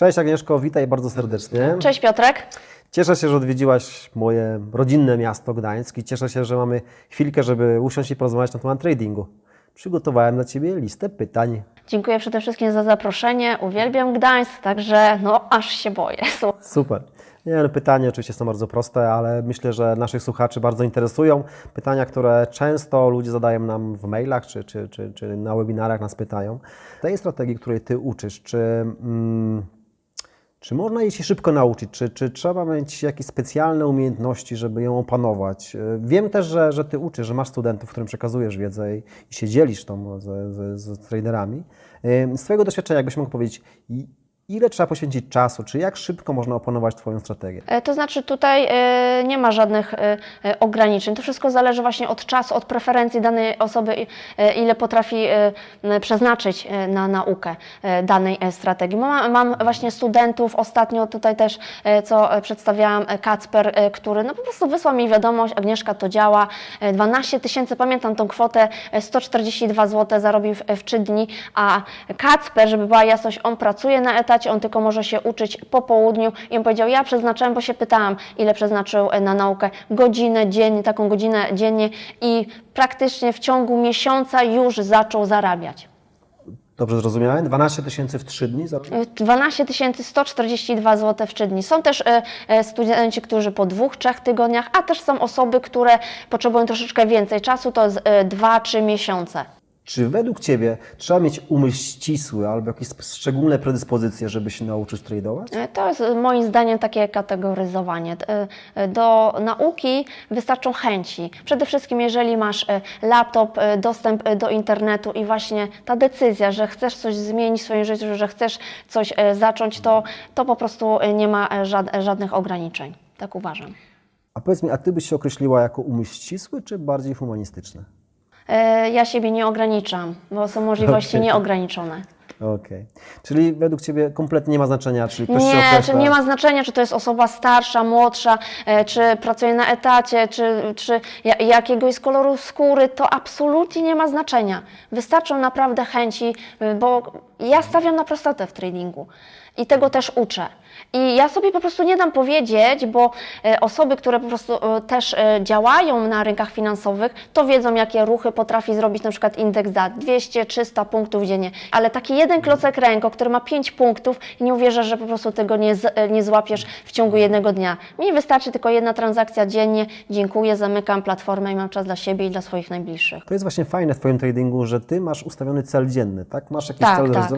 Cześć Agnieszko, witaj bardzo serdecznie. Cześć Piotrek. Cieszę się, że odwiedziłaś moje rodzinne miasto Gdańsk i cieszę się, że mamy chwilkę, żeby usiąść i porozmawiać na temat tradingu. Przygotowałem dla Ciebie listę pytań. Dziękuję przede wszystkim za zaproszenie. Uwielbiam Gdańsk, także no aż się boję. Super. Nie, no, pytania oczywiście są bardzo proste, ale myślę, że naszych słuchaczy bardzo interesują. Pytania, które często ludzie zadają nam w mailach czy, czy, czy, czy na webinarach nas pytają. Tej strategii, której Ty uczysz, czy, mm, czy można jej się szybko nauczyć? Czy, czy trzeba mieć jakieś specjalne umiejętności, żeby ją opanować? Wiem też, że, że Ty uczysz, że masz studentów, którym przekazujesz wiedzę i, się dzielisz tą z, z, z traderami. Ym, Z Twojego doświadczenia, jakbyś mógł powiedzieć, ile trzeba poświęcić czasu, czy jak szybko można opanować Twoją strategię? E, To znaczy tutaj e, nie ma żadnych e, ograniczeń. To wszystko zależy właśnie od czasu, od preferencji danej osoby, ile potrafi przeznaczyć na naukę danej strategii. Mam, mam właśnie studentów, ostatnio tutaj też, co przedstawiałam, Kacper, który no po prostu wysłał mi wiadomość, Agnieszka to działa, e, 12 tysięcy, pamiętam tą kwotę, e, 142 zł zarobił w 3 dni, a Kacper, żeby była jasność, on pracuje na etacie, on tylko może się uczyć po południu i on powiedział, ja przeznaczyłem, bo się pytałam, ile przeznaczył e, na naukę, godzinę dziennie, taką godzinę dziennie i praktycznie w ciągu miesiąca już zaczął zarabiać. Dobrze zrozumiałem? 12 tysięcy w 3 dni? Za- 12 142 zł w 3 dni. Są też e, e, studenci, którzy po dwóch, trzech tygodniach, a też są osoby, które potrzebują troszeczkę więcej czasu, to jest 2-3 miesiące. Czy według Ciebie trzeba mieć umysł ścisły albo jakieś szczególne predyspozycje, żeby się nauczyć tradować? E, To jest moim zdaniem takie kategoryzowanie. E, e, Do nauki wystarczą chęci. Przede wszystkim, jeżeli masz laptop, dostęp do internetu i właśnie ta decyzja, że chcesz coś zmienić w swoim życiu, że chcesz coś zacząć, to, to po prostu nie ma żad- żadnych ograniczeń. Tak uważam. A powiedz mi, a Ty byś się określiła jako umysł ścisły, czy bardziej humanistyczny? E, Ja siebie nie ograniczam, bo są możliwości Okej. nieograniczone. Okej. Czyli według Ciebie kompletnie nie ma znaczenia, czy ktoś Nie, czy nie ma znaczenia, czy to jest osoba starsza, młodsza, e, czy pracuje na etacie, czy, czy ja- jakiego jest koloru skóry, to absolutnie nie ma znaczenia. Wystarczą naprawdę chęci, y, bo ja stawiam na prostotę w tradingu i tego też uczę. I ja sobie po prostu nie dam powiedzieć, bo e, osoby, które po prostu e, też e, działają na rynkach finansowych, to wiedzą, jakie ruchy potrafi zrobić na przykład indeks DAT 200-300 punktów dziennie. Ale taki jeden klocek ręko, który ma 5 punktów, nie uwierzę, że po prostu tego nie, z, nie złapiesz w ciągu jednego dnia. Mi wystarczy tylko jedna transakcja dziennie. Dziękuję, zamykam platformę i mam czas dla siebie i dla swoich najbliższych. To jest właśnie fajne w Twoim tradingu, że Ty masz ustawiony cel dzienny, tak? Masz jakiś Tak, cel do tak.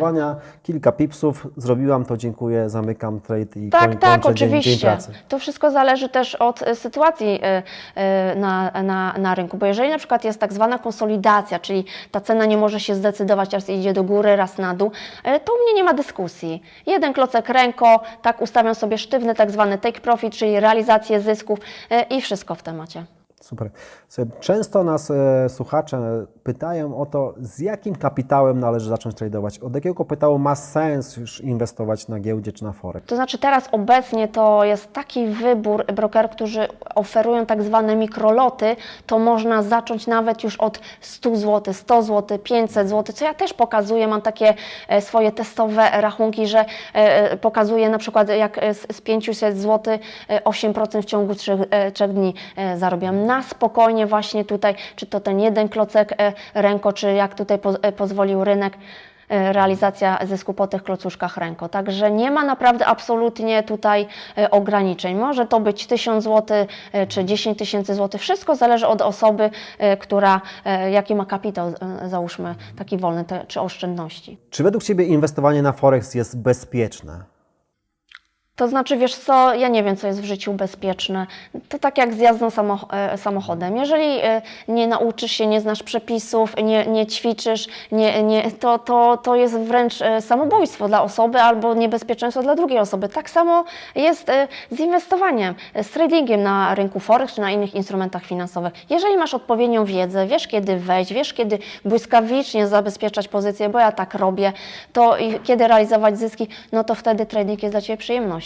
Kilka pipsów, zrobiłam to, dziękuję, zamykam trade i Tak, koń, tak, kończę dzień, dzień oczywiście. pracy. To wszystko zależy też od e, sytuacji e, e, na, na, na rynku, bo jeżeli na przykład jest tak zwana konsolidacja, czyli ta cena nie może się zdecydować, raz idzie do góry, raz na dół, e, to u mnie nie ma dyskusji. Jeden klocek ręko, tak ustawiam sobie sztywny tak zwany take profit, czyli realizację zysków e, i wszystko w temacie. Super. Często nas e, słuchacze pytają o to, z jakim kapitałem należy zacząć tradować. Od jakiego kapitału ma sens już inwestować na giełdzie czy na forex? To znaczy teraz obecnie to jest taki wybór brokerów, którzy oferują tak zwane mikroloty, to można zacząć nawet już od 100 zł, 100 zł, 500 zł, co ja też pokazuję, mam takie e, swoje testowe rachunki, że e, pokazuję na przykład jak z z 500 zł e, 8% w ciągu 3, 3 dni zarobiłam. Na spokojnie właśnie tutaj, czy to ten jeden klocek e, ręko, czy jak tutaj e, pozwolił rynek, e, realizacja zysku po tych klocuszkach ręko. Także nie ma naprawdę absolutnie tutaj ograniczeń. Może to być 1000 zł czy 10 tysięcy złotych. Wszystko zależy od osoby, która, jaki ma kapitał, załóżmy taki wolny, czy oszczędności. Czy według Ciebie inwestowanie na forex jest bezpieczne? To znaczy, wiesz co, ja nie wiem, co jest w życiu bezpieczne. To tak jak z jazdą samoch- e, samochodem. Jeżeli e, nie nauczysz się, nie znasz przepisów, nie, nie ćwiczysz, nie, nie, to, to, to jest wręcz e, samobójstwo dla osoby albo niebezpieczeństwo dla drugiej osoby. Tak samo jest z inwestowaniem, z tradingiem na rynku forex czy na innych instrumentach finansowych. Jeżeli masz odpowiednią wiedzę, wiesz kiedy wejść, wiesz kiedy błyskawicznie zabezpieczać pozycję, bo ja tak robię, to kiedy realizować zyski, no to wtedy trading jest dla Ciebie przyjemnością.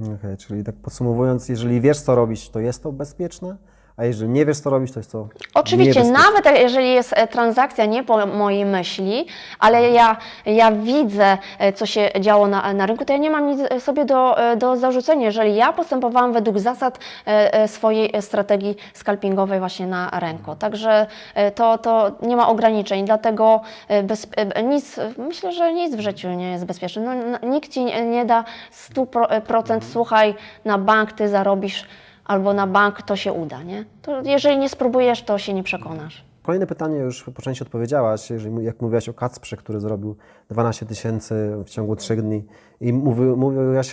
Okej, czyli tak podsumowując, jeżeli wiesz co robić, to jest to bezpieczne, A jeżeli nie wiesz, co robić, to jest to Oczywiście, nawet jeżeli jest e, transakcja nie po mojej myśli, ale ja, ja widzę, e, co się działo na, na rynku, to ja nie mam nic e, sobie do, do zarzucenia, jeżeli ja postępowałam według zasad swojej strategii scalpingowej właśnie na rynku. Także to, to nie ma ograniczeń, dlatego bez, nic, myślę, że nic w życiu nie jest bezpieczne. No, nikt ci nie da 100% słuchaj, na bank ty zarobisz albo na bank to się uda, nie? To jeżeli nie spróbujesz, to się nie przekonasz. Kolejne pytanie już po części odpowiedziałaś, jeżeli, jak mówiłaś o Kacprze, który zrobił 12 tysięcy w ciągu 3 dni i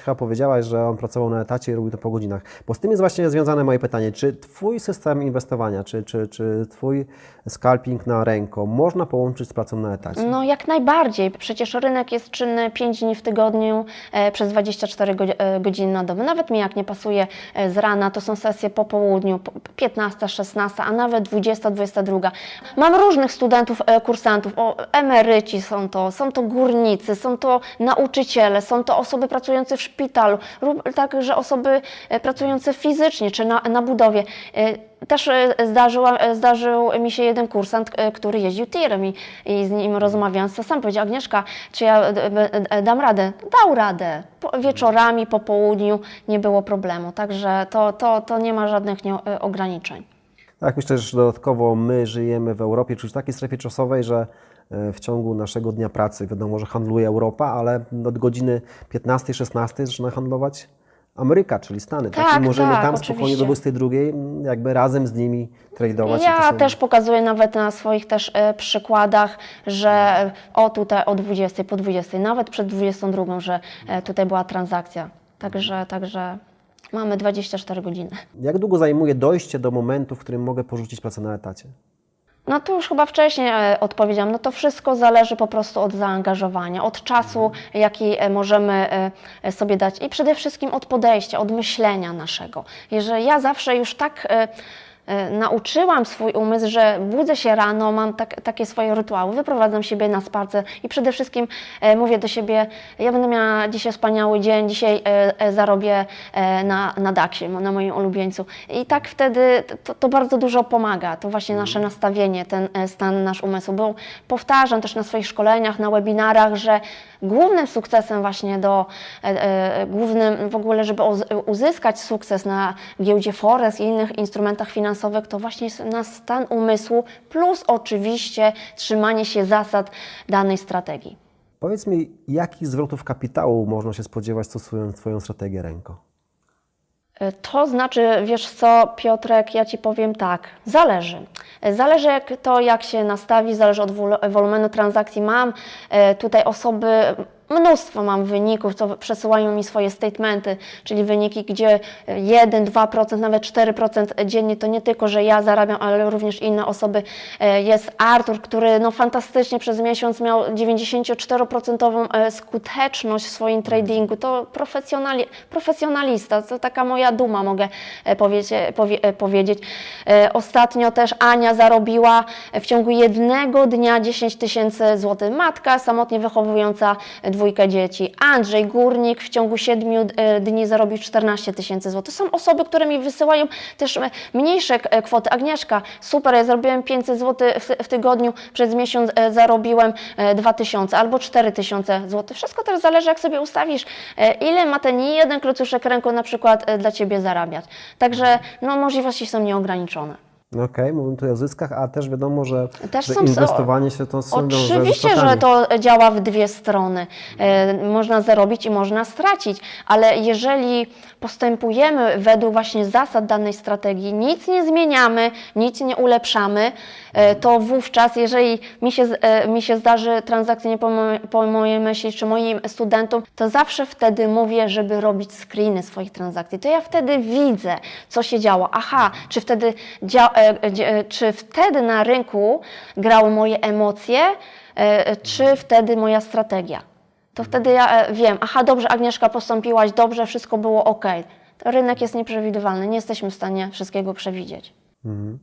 chyba powiedziałaś, że on pracował na etacie i robił to po godzinach. Bo z tym jest właśnie związane moje pytanie, czy Twój system inwestowania, czy, czy, czy Twój scalping na ręko można połączyć z pracą na etacie? No jak najbardziej. Przecież rynek jest czynny 5 dni w tygodniu e, przez 24 go, e, godziny na dobę. Nawet mi jak nie pasuje e, z rana, to są sesje po południu, po- 15, 16, a nawet 20, 22. Mam różnych studentów, e, kursantów, o, emeryci są to, są to górnicy, są to nauczyciele, są to osoby pracujące w szpitalu, lub także osoby e, pracujące fizycznie czy na, na budowie. E, Też e, zdarzyła, zdarzył mi się jeden kursant, który jeździł tirem i, i z nim rozmawiając, to sam powiedział, Agnieszka, czy ja dam radę? Dał radę. Po, wieczorami, po południu nie było problemu, także to, to, to nie ma żadnych nie, ograniczeń. Tak, myślę, że dodatkowo my żyjemy w Europie, czyli w takiej strefie czasowej, że w ciągu naszego dnia pracy, wiadomo, że handluje Europa, ale od godziny 15-16 zaczyna handlować Ameryka, czyli Stany. Tak, I możemy tak, tam spokojnie do oczywiście. 22 m, jakby razem z nimi tradować. to Ja są- też pokazuję nawet na swoich też e, przykładach, że e, o tutaj o 20, po 20, nawet przed 22, że e, tutaj była transakcja. Także, także mamy 24 godziny. Jak długo zajmuje dojście do momentu, w którym mogę porzucić pracę na etacie? No to już chyba wcześniej e, odpowiedziałam. No to wszystko zależy po prostu od zaangażowania, od czasu, jaki e, możemy e, sobie dać i przede wszystkim od podejścia, od myślenia naszego. Jeżeli ja zawsze już tak nauczyłam swój umysł, że budzę się rano, mam tak, takie swoje rytuały, wyprowadzam siebie na spacer i przede wszystkim e, mówię do siebie, ja będę miała dzisiaj wspaniały dzień, dzisiaj e, e, zarobię e, na, na Daxie, na moim ulubieńcu. I tak wtedy to, to bardzo dużo pomaga, to właśnie nasze nastawienie, ten e, stan nasz umysłu. Bo powtarzam też na swoich szkoleniach, na webinarach, że głównym sukcesem właśnie do, e, e, głównym w ogóle, żeby uz- uzyskać sukces na giełdzie Forex i innych instrumentach finansowych, to właśnie jest nasz stan umysłu, plus oczywiście trzymanie się zasad danej strategii. Powiedz mi, jakich zwrotów kapitału można się spodziewać stosując Twoją strategię ręko? E, To znaczy, wiesz co, Piotrek, ja ci powiem tak, zależy. E, Zależy jak to, jak się nastawi, zależy od wol- wolumenu transakcji. Mam e, tutaj osoby, mnóstwo mam wyników, co przesyłają mi swoje statementy, czyli wyniki, gdzie 1, 2%, nawet 4% dziennie, to nie tylko, że ja zarabiam, ale również inne osoby. E, Jest Artur, który no, fantastycznie przez miesiąc miał 94% e, skuteczność w swoim tradingu. To profesjonali, profesjonalista, to taka moja duma, mogę e, powiedzie, powie, e, powiedzieć. E, Ostatnio też Ania zarobiła w ciągu jednego dnia 10 tysięcy złotych. Matka samotnie wychowująca dwójkę dzieci. Andrzej Górnik w ciągu 7 dni zarobił 14 tysięcy złotych. Są osoby, które mi wysyłają też e, mniejsze e, kwoty. Agnieszka, super, ja zarobiłem 500 zł w, tygodniu, przez miesiąc e, zarobiłem e, 2000 albo 4000 zł. Wszystko też zależy, jak sobie ustawisz, e, ile ma ten jeden klocuszek ręką na przykład e, dla Ciebie zarabiać. Także no, możliwości są nieograniczone. No Okej, mówimy tutaj o zyskach, a też wiadomo, że, Też że inwestowanie się to są Oczywiście, że to działa w dwie strony. E, można zarobić i można stracić, ale jeżeli postępujemy według właśnie zasad danej strategii, nic nie zmieniamy, nic nie ulepszamy, e, to wówczas, jeżeli mi się, e, mi się zdarzy transakcja nie po, po mojej myśli, czy moim studentom, to zawsze wtedy mówię, żeby robić screeny swoich transakcji. To ja wtedy widzę, co się działo. Aha, czy wtedy, dzia, dzie- e, czy wtedy na rynku grały moje emocje, e, czy wtedy moja strategia. To wtedy ja e, wiem, aha, dobrze, Agnieszka, postąpiłaś dobrze, wszystko było ok. Rynek jest nieprzewidywalny, nie jesteśmy w stanie wszystkiego przewidzieć. Mhm.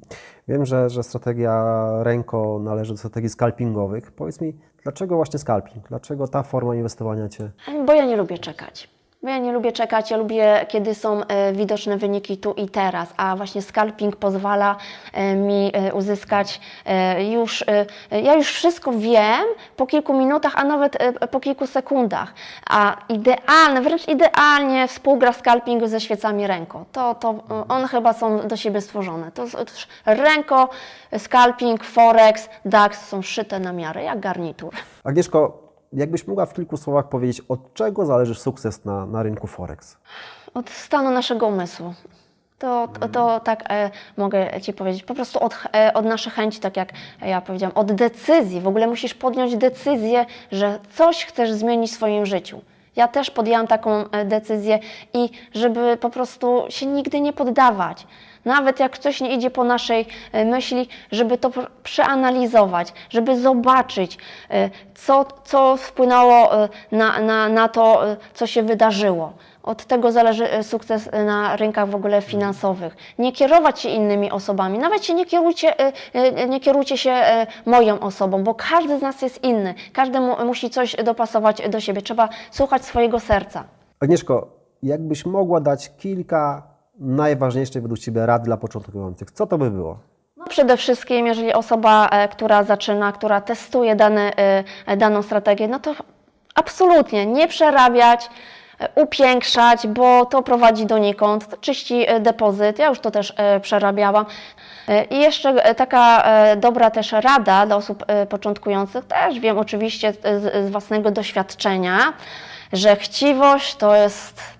Wiem, że, że strategia ręko należy do strategii scalpingowych. Powiedz mi, dlaczego właśnie scalping? Dlaczego ta forma inwestowania Cię... Bo ja nie lubię czekać. Bo ja nie lubię czekać, ja lubię, kiedy są e, widoczne wyniki tu i teraz, a właśnie scalping pozwala e, mi e, uzyskać już, ja już wszystko wiem po kilku minutach, a nawet po kilku sekundach. A idealne, wręcz idealnie współgra scalping ze świecami ręką. To, to one chyba są do siebie stworzone. To, to ręko, scalping, forex, DAX są szyte na miarę, jak garnitur. Agnieszko, jakbyś mogła w kilku słowach powiedzieć, od czego zależy sukces na, na rynku Forex? Od stanu naszego umysłu. To, to, to tak e, mogę Ci powiedzieć. Po prostu od, e, od naszej chęci, tak jak ja powiedziałam, od decyzji. W ogóle musisz podjąć decyzję, że coś chcesz zmienić w swoim życiu. Ja też podjęłam taką e, decyzję i żeby po prostu się nigdy nie poddawać. Nawet jak coś nie idzie po naszej e, myśli, żeby to pr- przeanalizować, żeby zobaczyć, e, co, co wpłynęło e, na, na, na to, co się wydarzyło. Od tego zależy sukces na rynkach w ogóle finansowych. Nie kierować się innymi osobami, nawet się nie kierujcie, nie kierujcie się moją osobą, bo każdy z nas jest inny. Każdy mu, musi coś dopasować do siebie. Trzeba słuchać swojego serca. Agnieszko, jakbyś mogła dać kilka najważniejszych według Ciebie rad dla początkujących, co to by było? No przede wszystkim, jeżeli osoba, e, która zaczyna, która testuje dane, e, daną strategię, no to absolutnie nie przerabiać, e, upiększać, bo to prowadzi donikąd, to czyści depozyt, ja już to też przerabiałam. I jeszcze taka dobra też rada dla osób początkujących, też wiem oczywiście z własnego doświadczenia, że chciwość to jest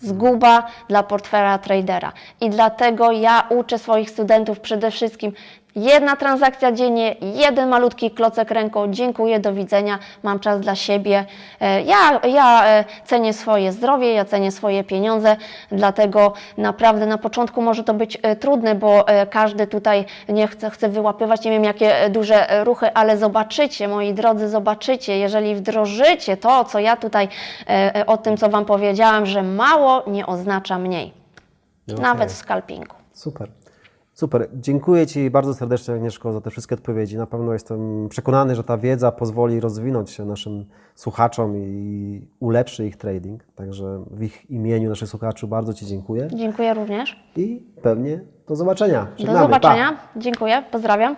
zguba dla portfela tradera. I dlatego ja uczę swoich studentów przede wszystkim jedna transakcja dziennie, jeden malutki klocek ręką, dziękuję, do widzenia, mam czas dla siebie. E, Ja, ja e, cenię swoje zdrowie, ja cenię swoje pieniądze, dlatego naprawdę na początku może to być e, trudne, bo każdy tutaj nie chce, chce wyłapywać, nie wiem jakie duże ruchy, ale zobaczycie, moi drodzy, zobaczycie, jeżeli wdrożycie to, co ja tutaj o tym, co Wam powiedziałam, że mało nie oznacza mniej, Okej. nawet w scalpingu. Super. Super. Dziękuję Ci bardzo serdecznie, Agnieszko, za te wszystkie odpowiedzi. Na pewno jestem przekonany, że ta wiedza pozwoli rozwinąć się naszym słuchaczom i ulepszy ich trading. Także w ich imieniu naszych słuchaczy bardzo Ci dziękuję Dziękuję również. i pewnie do zobaczenia. Do Żegnamy. Pa. zobaczenia. Dziękuję. Pozdrawiam.